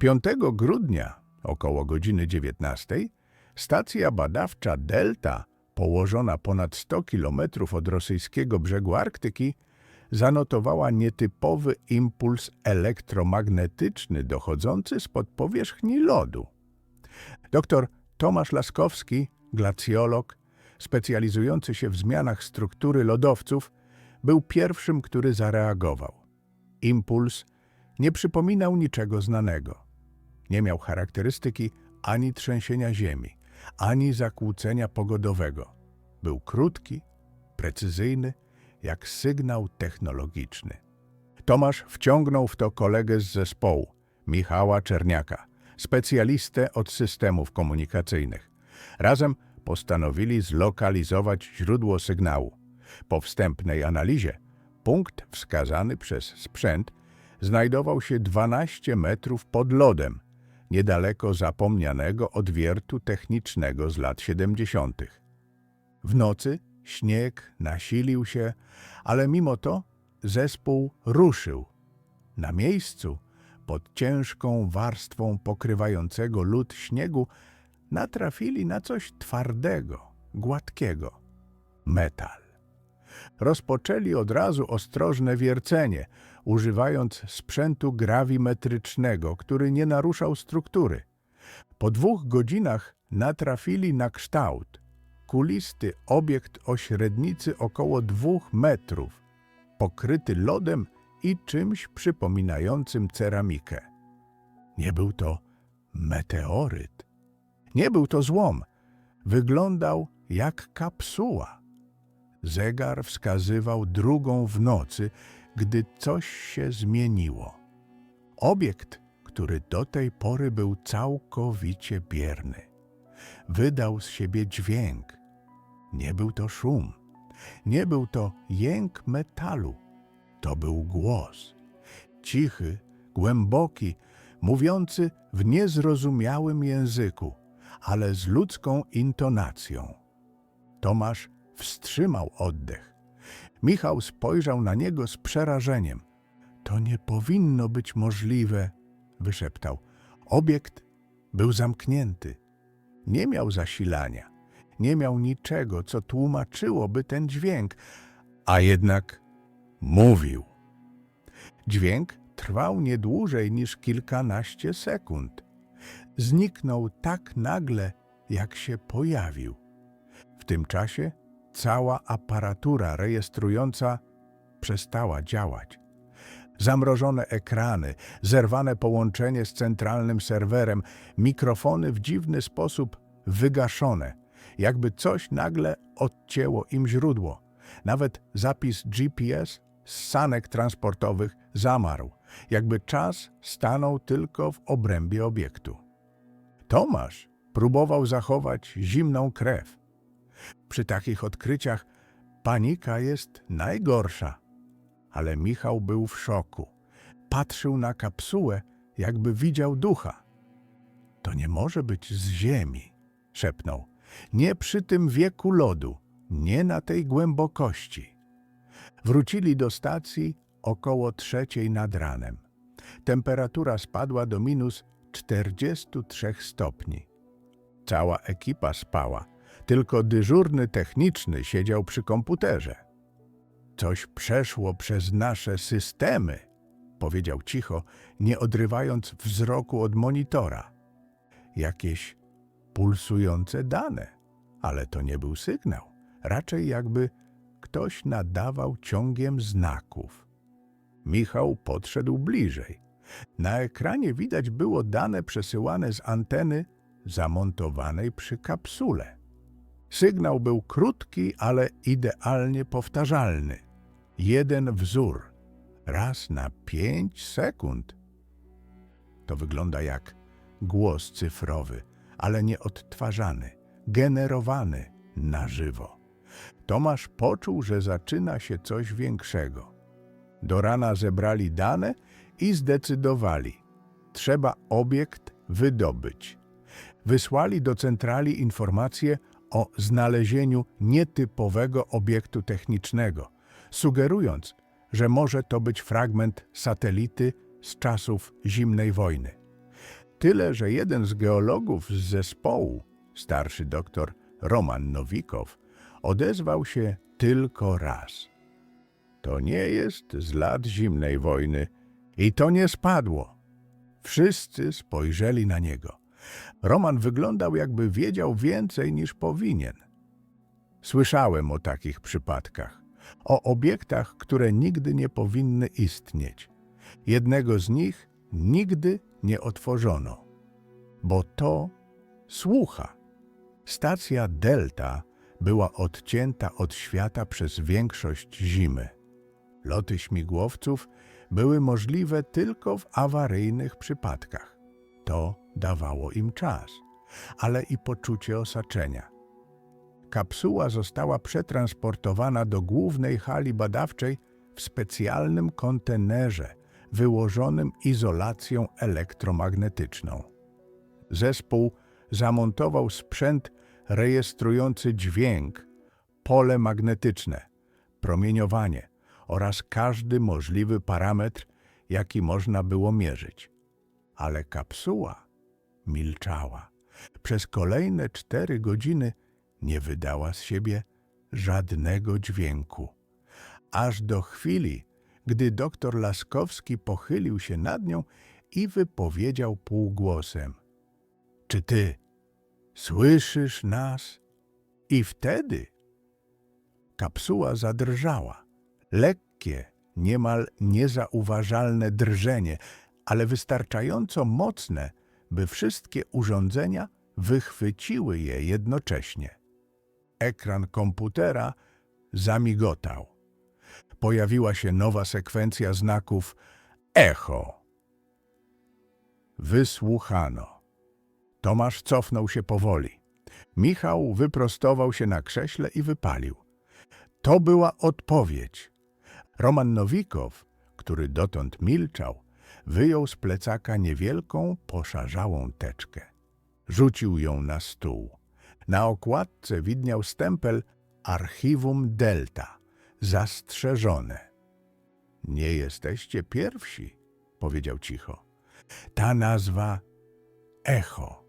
5 grudnia około godziny 19 stacja badawcza Delta, położona ponad 100 kilometrów od rosyjskiego brzegu Arktyki, zanotowała nietypowy impuls elektromagnetyczny dochodzący spod powierzchni lodu. Dr Tomasz Laskowski, glacjolog, specjalizujący się w zmianach struktury lodowców, był pierwszym, który zareagował. Impuls nie przypominał niczego znanego. Nie miał charakterystyki ani trzęsienia ziemi, ani zakłócenia pogodowego. Był krótki, precyzyjny, jak sygnał technologiczny. Tomasz wciągnął w to kolegę z zespołu, Michała Czerniaka, specjalistę od systemów komunikacyjnych. Razem postanowili zlokalizować źródło sygnału. Po wstępnej analizie punkt wskazany przez sprzęt znajdował się 12 metrów pod lodem, niedaleko zapomnianego odwiertu technicznego z lat 70. W nocy śnieg nasilił się, ale mimo to zespół ruszył. Na miejscu, pod ciężką warstwą pokrywającego lód śniegu, natrafili na coś twardego, gładkiego metal. Rozpoczęli od razu ostrożne wiercenie, używając sprzętu grawimetrycznego, który nie naruszał struktury. Po dwóch godzinach natrafili na kształt. Kulisty obiekt o średnicy około dwóch metrów, pokryty lodem i czymś przypominającym ceramikę. Nie był to meteoryt. Nie był to złom. Wyglądał jak kapsuła. Zegar wskazywał drugą w nocy, gdy coś się zmieniło. Obiekt, który do tej pory był całkowicie bierny, wydał z siebie dźwięk. Nie był to szum, nie był to jęk metalu, to był głos. Cichy, głęboki, mówiący w niezrozumiałym języku, ale z ludzką intonacją. Tomasz wstrzymał oddech. Michał spojrzał na niego z przerażeniem. To nie powinno być możliwe, wyszeptał. Obiekt był zamknięty. Nie miał zasilania. Nie miał niczego, co tłumaczyłoby ten dźwięk, a jednak mówił. Dźwięk trwał nie dłużej niż kilkanaście sekund. Zniknął tak nagle, jak się pojawił. W tym czasie cała aparatura rejestrująca przestała działać. Zamrożone ekrany, zerwane połączenie z centralnym serwerem, mikrofony w dziwny sposób wygaszone, jakby coś nagle odcięło im źródło. Nawet zapis GPS z sanek transportowych zamarł, jakby czas stanął tylko w obrębie obiektu. Tomasz próbował zachować zimną krew. Przy takich odkryciach panika jest najgorsza. Ale Michał był w szoku. Patrzył na kapsułę, jakby widział ducha. To nie może być z ziemi, szepnął. Nie przy tym wieku lodu, nie na tej głębokości. Wrócili do stacji około trzeciej nad ranem. Temperatura spadła do minus 43 stopni. Cała ekipa spała, tylko dyżurny techniczny siedział przy komputerze. Coś przeszło przez nasze systemy, powiedział cicho, nie odrywając wzroku od monitora. Jakieś pulsujące dane, ale to nie był sygnał, raczej jakby ktoś nadawał ciągiem znaków. Michał podszedł bliżej. Na ekranie widać było dane przesyłane z anteny zamontowanej przy kapsule. Sygnał był krótki, ale idealnie powtarzalny. Jeden wzór, raz na pięć sekund. To wygląda jak głos cyfrowy, ale nie odtwarzany, generowany na żywo. Tomasz poczuł, że zaczyna się coś większego. Do rana zebrali dane i zdecydowali. Trzeba obiekt wydobyć. Wysłali do centrali informacje o znalezieniu nietypowego obiektu technicznego, sugerując, że może to być fragment satelity z czasów zimnej wojny. Tyle, że jeden z geologów z zespołu, starszy doktor Roman Nowikow, odezwał się tylko raz. To nie jest z lat zimnej wojny i to nie spadło. Wszyscy spojrzeli na niego. Roman wyglądał, jakby wiedział więcej niż powinien. Słyszałem o takich przypadkach, o obiektach, które nigdy nie powinny istnieć. Jednego z nich nigdy nie otworzono, bo to słucha. Stacja Delta była odcięta od świata przez większość zimy. Loty śmigłowców były możliwe tylko w awaryjnych przypadkach. To dawało im czas, ale i poczucie osaczenia. Kapsuła została przetransportowana do głównej hali badawczej w specjalnym kontenerze wyłożonym izolacją elektromagnetyczną. Zespół zamontował sprzęt rejestrujący dźwięk, pole magnetyczne, promieniowanie oraz każdy możliwy parametr, jaki można było mierzyć. Ale kapsuła milczała. Przez kolejne cztery godziny nie wydała z siebie żadnego dźwięku. Aż do chwili, gdy doktor Laskowski pochylił się nad nią i wypowiedział półgłosem: Czy ty słyszysz nas? I wtedy kapsuła zadrżała. Lekkie, niemal niezauważalne drżenie, ale wystarczająco mocne, by wszystkie urządzenia wychwyciły je jednocześnie. Ekran komputera zamigotał. Pojawiła się nowa sekwencja znaków echo. Wysłuchano. Tomasz cofnął się powoli. Michał wyprostował się na krześle i wypalił. To była odpowiedź. Roman Nowikow, który dotąd milczał, wyjął z plecaka niewielką, poszarzałą teczkę. Rzucił ją na stół. Na okładce widniał stempel Archiwum Delta, zastrzeżone. Nie jesteście pierwsi, powiedział cicho. Ta nazwa Echo.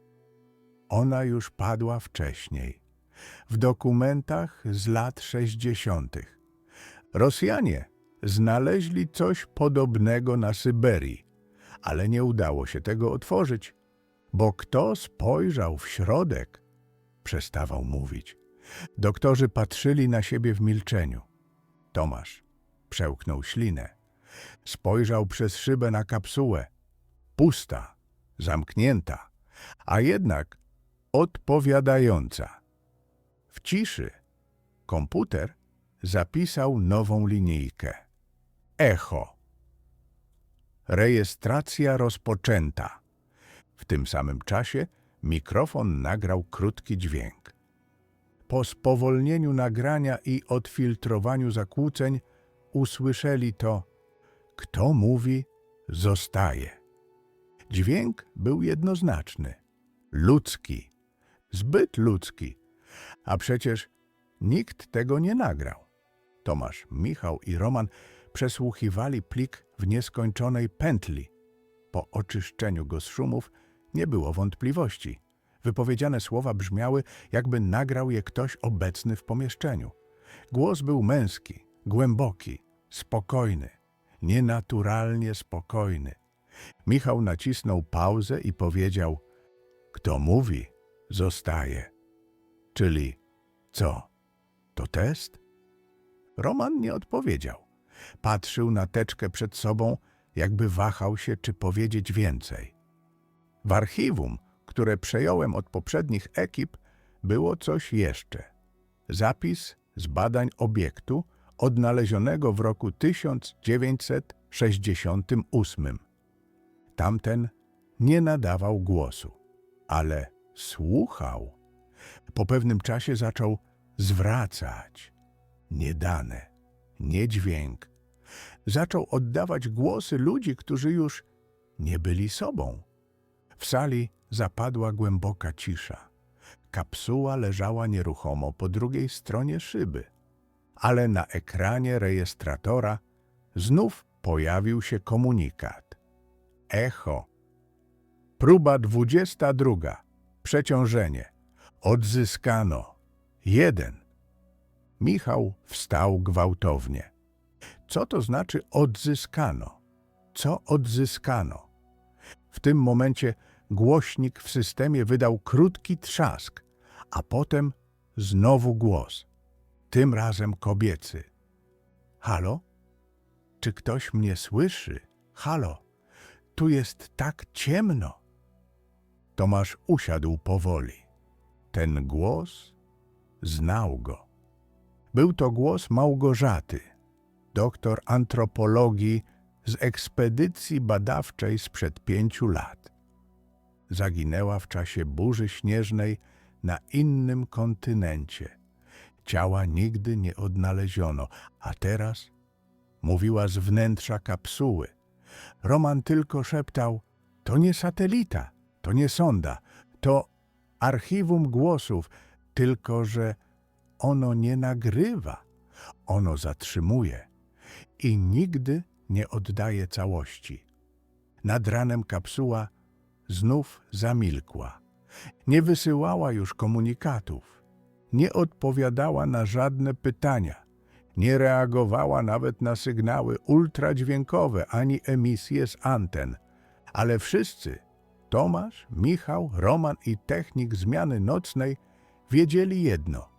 Ona już padła wcześniej, w dokumentach z lat sześćdziesiątych. Rosjanie znaleźli coś podobnego na Syberii, ale nie udało się tego otworzyć, bo kto spojrzał w środek, przestawał mówić. Doktorzy patrzyli na siebie w milczeniu. Tomasz przełknął ślinę. Spojrzał przez szybę na kapsułę. Pusta, zamknięta, a jednak odpowiadająca. W ciszy komputer zapisał nową linijkę. Echo. Rejestracja rozpoczęta. W tym samym czasie mikrofon nagrał krótki dźwięk. Po spowolnieniu nagrania i odfiltrowaniu zakłóceń usłyszeli to Kto mówi, zostaje. Dźwięk był jednoznaczny. Ludzki. Zbyt ludzki. A przecież nikt tego nie nagrał. Tomasz, Michał i Roman przesłuchiwali plik w nieskończonej pętli. Po oczyszczeniu go z szumów nie było wątpliwości. Wypowiedziane słowa brzmiały, jakby nagrał je ktoś obecny w pomieszczeniu. Głos był męski, głęboki, spokojny, nienaturalnie spokojny. Michał nacisnął pauzę i powiedział: Kto mówi, zostaje. Czyli co? To test? Roman nie odpowiedział. Patrzył na teczkę przed sobą, jakby wahał się, czy powiedzieć więcej. W archiwum które przejąłem od poprzednich ekip, było coś jeszcze. Zapis z badań obiektu odnalezionego w roku 1968. Tamten nie nadawał głosu, ale słuchał. Po pewnym czasie zaczął zwracać. Nie dane, nie dźwięk. Zaczął oddawać głosy ludzi, którzy już nie byli sobą. W sali zapadła głęboka cisza. Kapsuła leżała nieruchomo po drugiej stronie szyby, ale na ekranie rejestratora znów pojawił się komunikat. Echo. Próba dwudziesta druga. Przeciążenie. Odzyskano. Jeden. Michał wstał gwałtownie. Co to znaczy odzyskano? Co odzyskano? W tym momencie głośnik w systemie wydał krótki trzask, a potem znowu głos. Tym razem kobiecy. Halo? Czy ktoś mnie słyszy? Halo? Tu jest tak ciemno. Tomasz usiadł powoli. Ten głos znał go. Był to głos Małgorzaty, doktor antropologii z ekspedycji badawczej sprzed pięciu lat. Zaginęła w czasie burzy śnieżnej na innym kontynencie. Ciała nigdy nie odnaleziono, a teraz mówiła z wnętrza kapsuły. Roman tylko szeptał: To nie satelita, to nie sonda, to archiwum głosów, tylko że ono nie nagrywa, ono zatrzymuje i nigdy nie oddaje całości. Nad ranem kapsuła znów zamilkła. Nie wysyłała już komunikatów, nie odpowiadała na żadne pytania, nie reagowała nawet na sygnały ultradźwiękowe ani emisje z anten, ale wszyscy Tomasz, Michał, Roman i technik zmiany nocnej wiedzieli jedno: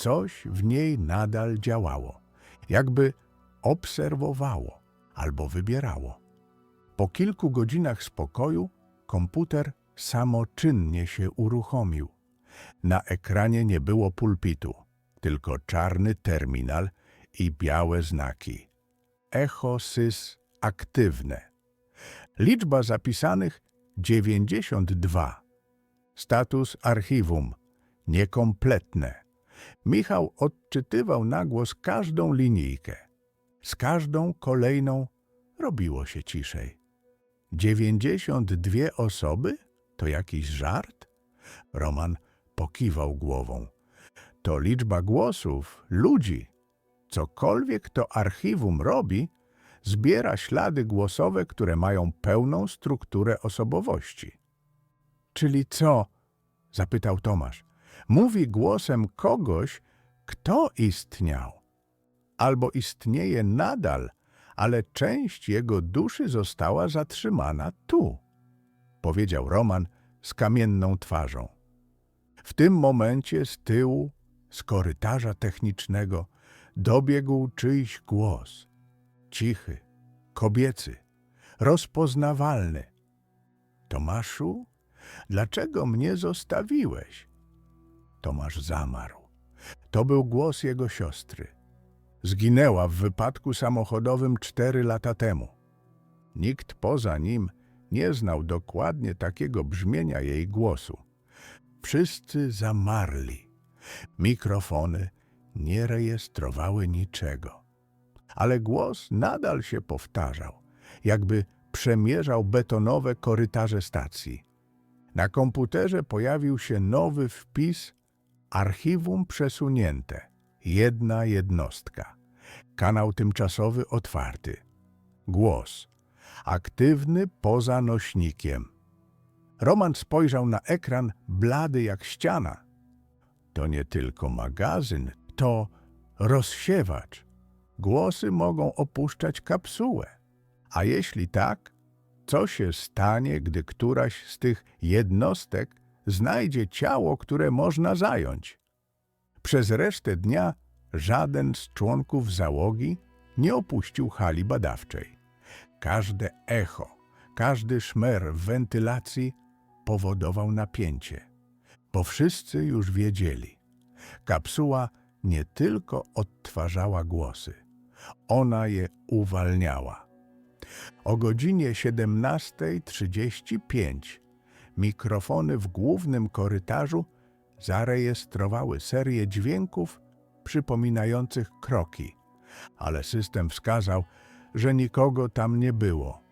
coś w niej nadal działało, jakby obserwowało albo wybierało. Po kilku godzinach spokoju komputer samoczynnie się uruchomił. Na ekranie nie było pulpitu, tylko czarny terminal i białe znaki. Echo sys aktywne. Liczba zapisanych 92. Status archiwum niekompletne. Michał odczytywał na głos każdą linijkę. Z każdą kolejną robiło się ciszej. 92 osoby? To jakiś żart? Roman pokiwał głową. To liczba głosów, ludzi. Cokolwiek to archiwum robi, zbiera ślady głosowe, które mają pełną strukturę osobowości. Czyli co? zapytał Tomasz. Mówi głosem kogoś, kto istniał. Albo istnieje nadal, ale część jego duszy została zatrzymana tu, powiedział Roman z kamienną twarzą. W tym momencie z tyłu, z korytarza technicznego, dobiegł czyjś głos. Cichy, kobiecy, rozpoznawalny. Tomaszu, dlaczego mnie zostawiłeś? Tomasz zamarł. To był głos jego siostry. Zginęła w wypadku samochodowym cztery lata temu. Nikt poza nim nie znał dokładnie takiego brzmienia jej głosu. Wszyscy zamarli. Mikrofony nie rejestrowały niczego. Ale głos nadal się powtarzał, jakby przemierzał betonowe korytarze stacji. Na komputerze pojawił się nowy wpis Archiwum przesunięte. Jedna jednostka. Kanał tymczasowy otwarty. Głos. Aktywny poza nośnikiem. Roman spojrzał na ekran blady jak ściana. To nie tylko magazyn, to rozsiewacz. Głosy mogą opuszczać kapsułę. A jeśli tak, co się stanie, gdy któraś z tych jednostek znajdzie ciało, które można zająć? Przez resztę dnia żaden z członków załogi nie opuścił hali badawczej. Każde echo, każdy szmer w wentylacji powodował napięcie, bo wszyscy już wiedzieli. Kapsuła nie tylko odtwarzała głosy, ona je uwalniała. O godzinie 17.35 mikrofony w głównym korytarzu zarejestrowały serię dźwięków przypominających kroki, ale system wskazał, że nikogo tam nie było.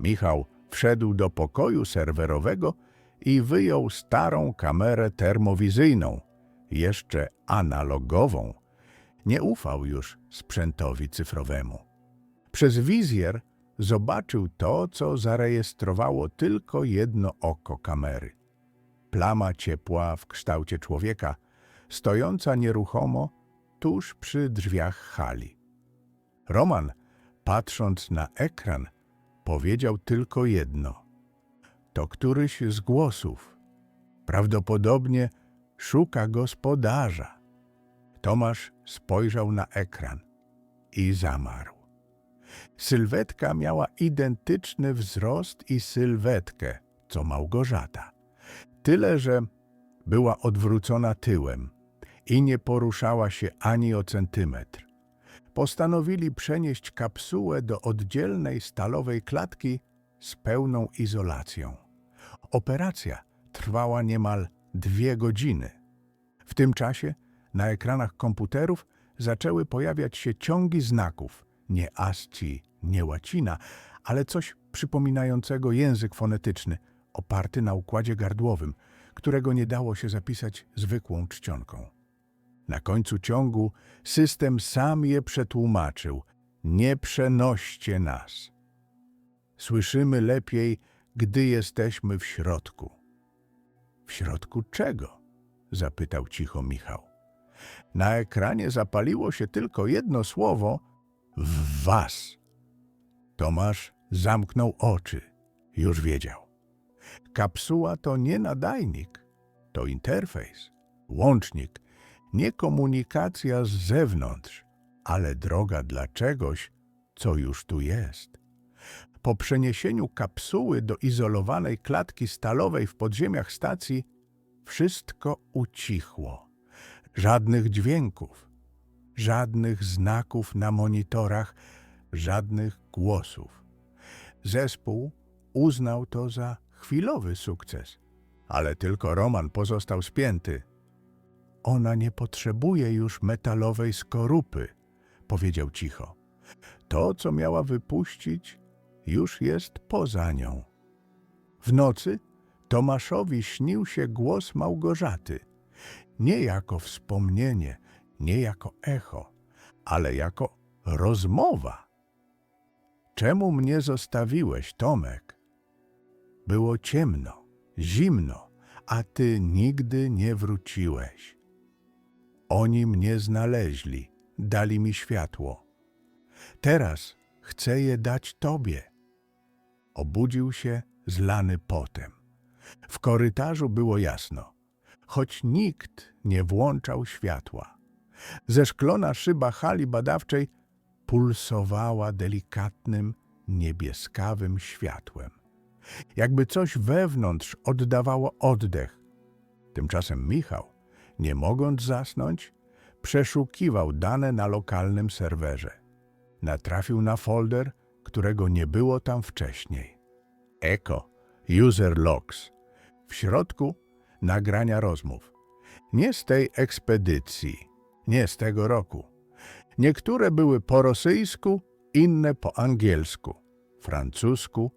Michał wszedł do pokoju serwerowego i wyjął starą kamerę termowizyjną, jeszcze analogową. Nie ufał już sprzętowi cyfrowemu. Przez wizjer zobaczył to, co zarejestrowało tylko jedno oko kamery. Plama ciepła w kształcie człowieka, stojąca nieruchomo tuż przy drzwiach hali. Roman, patrząc na ekran, powiedział tylko jedno. To któryś z głosów. Prawdopodobnie szuka gospodarza. Tomasz spojrzał na ekran i zamarł. Sylwetka miała identyczny wzrost i sylwetkę, co Małgorzata. Tyle, że była odwrócona tyłem i nie poruszała się ani o centymetr. Postanowili przenieść kapsułę do oddzielnej stalowej klatki z pełną izolacją. Operacja trwała niemal dwie godziny. W tym czasie na ekranach komputerów zaczęły pojawiać się ciągi znaków, nie asci, nie łacina, ale coś przypominającego język fonetyczny, oparty na układzie gardłowym, którego nie dało się zapisać zwykłą czcionką. Na końcu ciągu system sam je przetłumaczył. Nie przenoście nas. Słyszymy lepiej, gdy jesteśmy w środku. W środku czego? zapytał cicho Michał. Na ekranie zapaliło się tylko jedno słowo w was. Tomasz zamknął oczy. Już wiedział. Kapsuła to nie nadajnik, to interfejs, łącznik, nie komunikacja z zewnątrz, ale droga dla czegoś, co już tu jest. Po przeniesieniu kapsuły do izolowanej klatki stalowej w podziemiach stacji, wszystko ucichło. Żadnych dźwięków, żadnych znaków na monitorach, żadnych głosów. Zespół uznał to za chwilowy sukces, ale tylko Roman pozostał spięty. Ona nie potrzebuje już metalowej skorupy, powiedział cicho. To, co miała wypuścić, już jest poza nią. W nocy Tomaszowi śnił się głos Małgorzaty, nie jako wspomnienie, nie jako echo, ale jako rozmowa. Czemu mnie zostawiłeś, Tomek? Było ciemno, zimno, a ty nigdy nie wróciłeś. Oni mnie znaleźli, dali mi światło. Teraz chcę je dać tobie. Obudził się zlany potem. W korytarzu było jasno, choć nikt nie włączał światła. Zeszklona szyba hali badawczej pulsowała delikatnym, niebieskawym światłem. Jakby coś wewnątrz oddawało oddech. Tymczasem Michał, nie mogąc zasnąć, przeszukiwał dane na lokalnym serwerze. Natrafił na folder, którego nie było tam wcześniej. Echo User Logs. W środku nagrania rozmów. Nie z tej ekspedycji, nie z tego roku. Niektóre były po rosyjsku, inne po angielsku, francusku,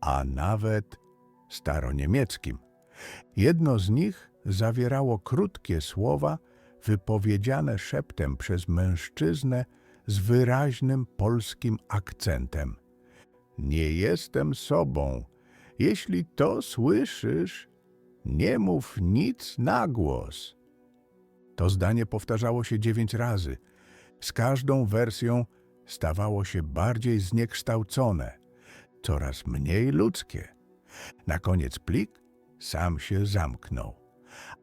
a nawet staroniemieckim. Jedno z nich zawierało krótkie słowa wypowiedziane szeptem przez mężczyznę z wyraźnym polskim akcentem. Nie jestem sobą. Jeśli to słyszysz, nie mów nic na głos. To zdanie powtarzało się dziewięć razy. Z każdą wersją stawało się bardziej zniekształcone, coraz mniej ludzkie. Na koniec plik sam się zamknął,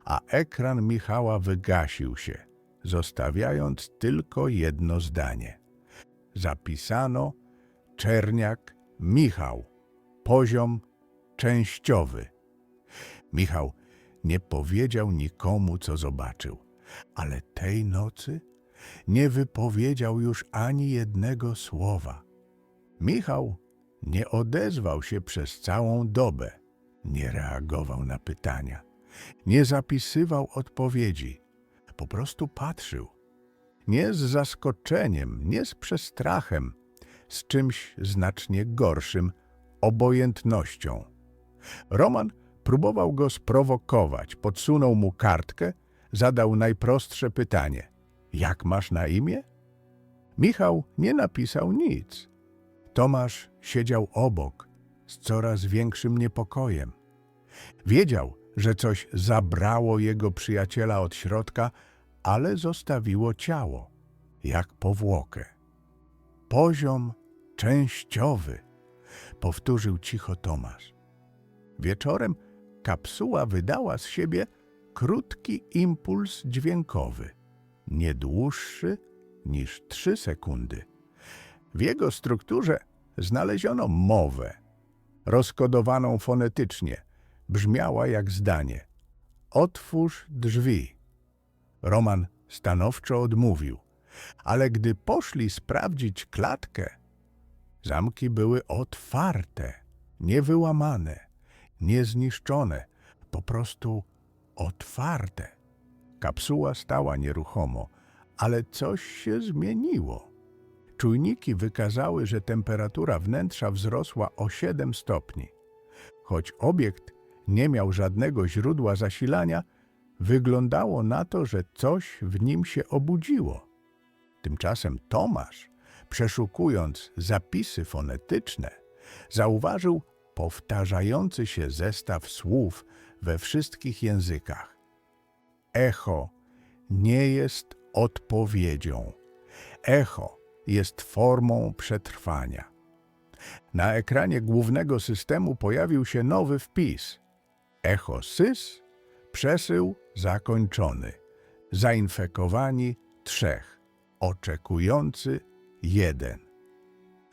a ekran Michała wygasił się, zostawiając tylko jedno zdanie. Zapisano Czerniak Michał, poziom częściowy. Michał nie powiedział nikomu, co zobaczył, ale tej nocy nie wypowiedział już ani jednego słowa. Michał nie odezwał się przez całą dobę, nie reagował na pytania, nie zapisywał odpowiedzi, po prostu patrzył. Nie z zaskoczeniem, nie z przestrachem, z czymś znacznie gorszym obojętnością. Roman próbował go sprowokować, podsunął mu kartkę, zadał najprostsze pytanie: Jak masz na imię? Michał nie napisał nic. Tomasz siedział obok z coraz większym niepokojem. Wiedział, że coś zabrało jego przyjaciela od środka, ale zostawiło ciało, jak powłokę. Poziom częściowy, powtórzył cicho Tomasz. Wieczorem kapsuła wydała z siebie krótki impuls dźwiękowy, nie dłuższy niż trzy sekundy. W jego strukturze znaleziono mowę, rozkodowaną fonetycznie. Brzmiała jak zdanie: Otwórz drzwi. Roman stanowczo odmówił, ale gdy poszli sprawdzić klatkę, zamki były otwarte, niewyłamane, niezniszczone, po prostu otwarte. Kapsuła stała nieruchomo, ale coś się zmieniło. Czujniki wykazały, że temperatura wnętrza wzrosła o 7 stopni. Choć obiekt nie miał żadnego źródła zasilania, wyglądało na to, że coś w nim się obudziło. Tymczasem Tomasz, przeszukując zapisy fonetyczne, zauważył powtarzający się zestaw słów we wszystkich językach. Echo nie jest odpowiedzią. Echo jest formą przetrwania. Na ekranie głównego systemu pojawił się nowy wpis. Echo sys, przesył zakończony. Zainfekowani trzech, oczekujący jeden.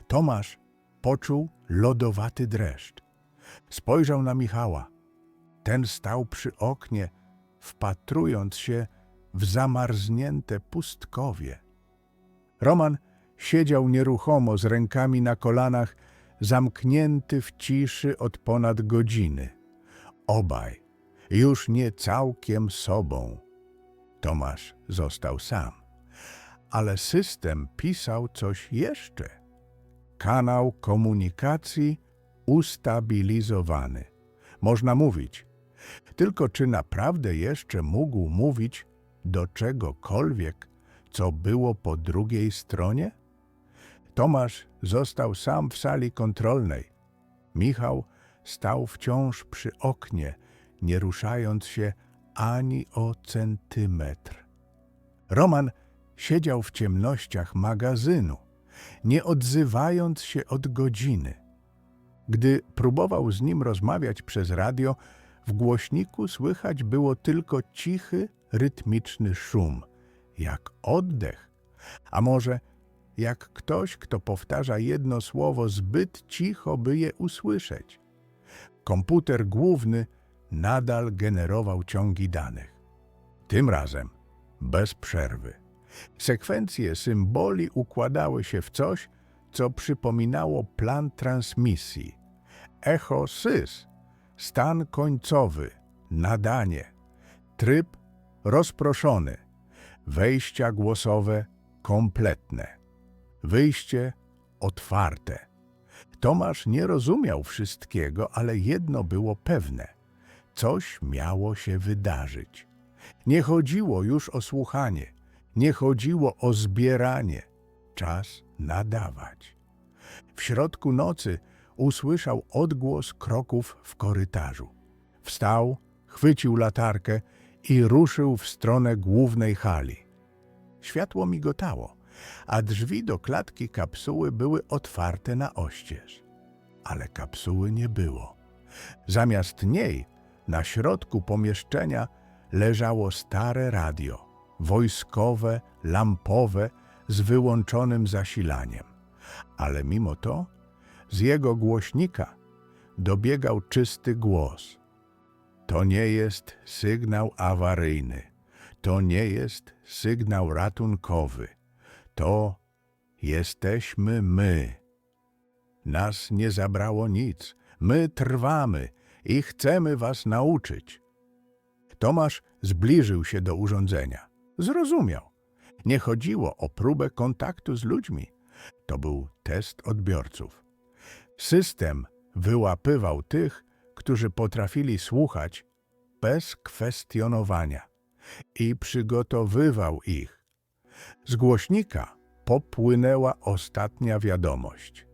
Tomasz poczuł lodowaty dreszcz. Spojrzał na Michała. Ten stał przy oknie, wpatrując się w zamarznięte pustkowie. Roman siedział nieruchomo z rękami na kolanach, zamknięty w ciszy od ponad godziny. Obaj już nie całkiem sobą. Tomasz został sam, ale system pisał coś jeszcze. Kanał komunikacji ustabilizowany. Można mówić, tylko czy naprawdę jeszcze mógł mówić do czegokolwiek, co było po drugiej stronie? Tomasz został sam w sali kontrolnej. Michał stał wciąż przy oknie, nie ruszając się ani o centymetr. Roman siedział w ciemnościach magazynu, nie odzywając się od godziny. Gdy próbował z nim rozmawiać przez radio, w głośniku słychać było tylko cichy, rytmiczny szum, jak oddech, a może jak ktoś, kto powtarza jedno słowo zbyt cicho, by je usłyszeć. Komputer główny nadal generował ciągi danych. Tym razem bez przerwy. Sekwencje symboli układały się w coś, co przypominało plan transmisji. Echo sys, stan końcowy, nadanie, tryb rozproszony, wejścia głosowe kompletne, wyjście otwarte. Tomasz nie rozumiał wszystkiego, ale jedno było pewne. Coś miało się wydarzyć. Nie chodziło już o słuchanie, nie chodziło o zbieranie. Czas nadawać. W środku nocy usłyszał odgłos kroków w korytarzu. Wstał, chwycił latarkę i ruszył w stronę głównej hali. Światło migotało, a drzwi do klatki kapsuły były otwarte na oścież. Ale kapsuły nie było. Zamiast niej, na środku pomieszczenia, leżało stare radio, wojskowe, lampowe, z wyłączonym zasilaniem. Ale mimo to z jego głośnika dobiegał czysty głos. To nie jest sygnał awaryjny, to nie jest sygnał ratunkowy, to jesteśmy my. Nas nie zabrało nic, my trwamy i chcemy was nauczyć. Tomasz zbliżył się do urządzenia. Zrozumiał. Nie chodziło o próbę kontaktu z ludźmi. To był test odbiorców. System wyłapywał tych, którzy potrafili słuchać bez kwestionowania i przygotowywał ich. Z głośnika popłynęła ostatnia wiadomość.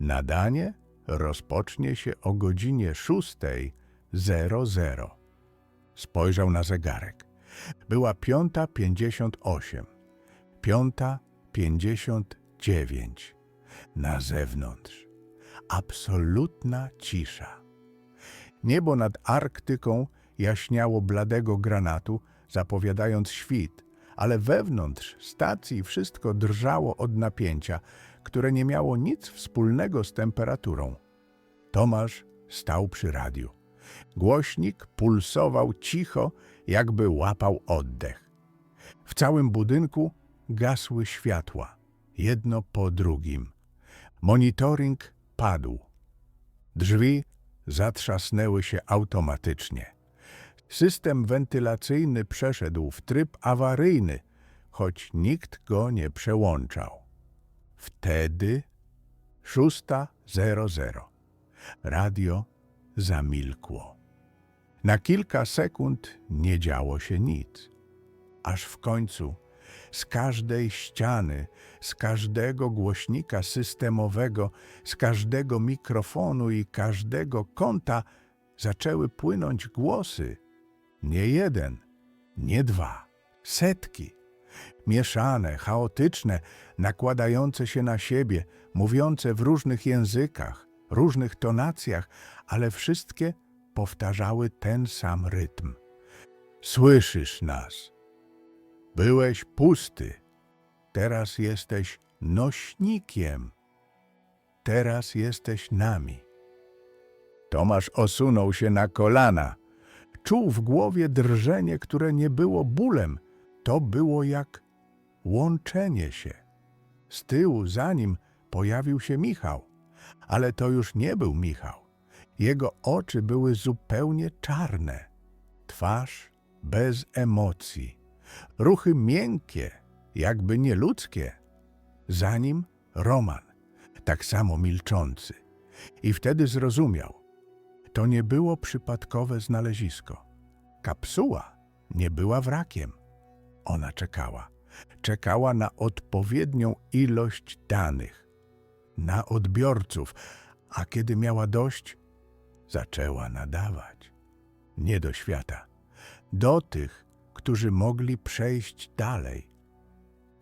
Nadanie rozpocznie się o godzinie 6.00. Spojrzał na zegarek. Była 5.58. 5.59. Na zewnątrz. Absolutna cisza. Niebo nad Arktyką jaśniało bladego granatu, zapowiadając świt, ale wewnątrz stacji wszystko drżało od napięcia, które nie miało nic wspólnego z temperaturą. Tomasz stał przy radiu. Głośnik pulsował cicho, jakby łapał oddech. W całym budynku gasły światła, jedno po drugim. Monitoring padł. Drzwi zatrzasnęły się automatycznie. System wentylacyjny przeszedł w tryb awaryjny, choć nikt go nie przełączał. Wtedy 6.00. Radio zamilkło. Na kilka sekund nie działo się nic. Aż w końcu z każdej ściany, z każdego głośnika systemowego, z każdego mikrofonu i każdego kąta zaczęły płynąć głosy. Nie jeden, nie dwa, setki. Mieszane, chaotyczne, nakładające się na siebie, mówiące w różnych językach, różnych tonacjach, ale wszystkie powtarzały ten sam rytm. Słyszysz nas. Byłeś pusty. Teraz jesteś nośnikiem. Teraz jesteś nami. Tomasz osunął się na kolana. Czuł w głowie drżenie, które nie było bólem. To było jak łączenie się. Z tyłu za nim pojawił się Michał, ale to już nie był Michał. Jego oczy były zupełnie czarne, twarz bez emocji, ruchy miękkie, jakby nieludzkie. Za nim Roman, tak samo milczący. I wtedy zrozumiał, to nie było przypadkowe znalezisko. Kapsuła nie była wrakiem. Ona czekała. Czekała na odpowiednią ilość danych, na odbiorców, a kiedy miała dość, zaczęła nadawać. Nie do świata, do tych, którzy mogli przejść dalej.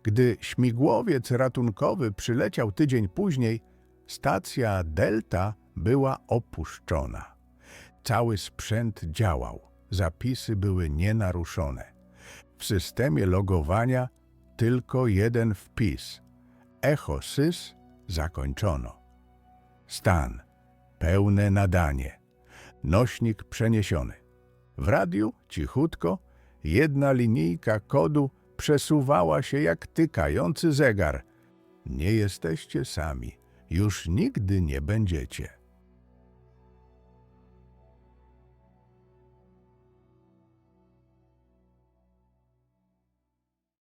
Gdy śmigłowiec ratunkowy przyleciał tydzień później, stacja Delta była opuszczona. Cały sprzęt działał, zapisy były nienaruszone. W systemie logowania tylko jeden wpis. Echo sys zakończono. Stan. Pełne nadanie. Nośnik przeniesiony. W radiu cichutko jedna linijka kodu przesuwała się jak tykający zegar. Nie jesteście sami. Już nigdy nie będziecie.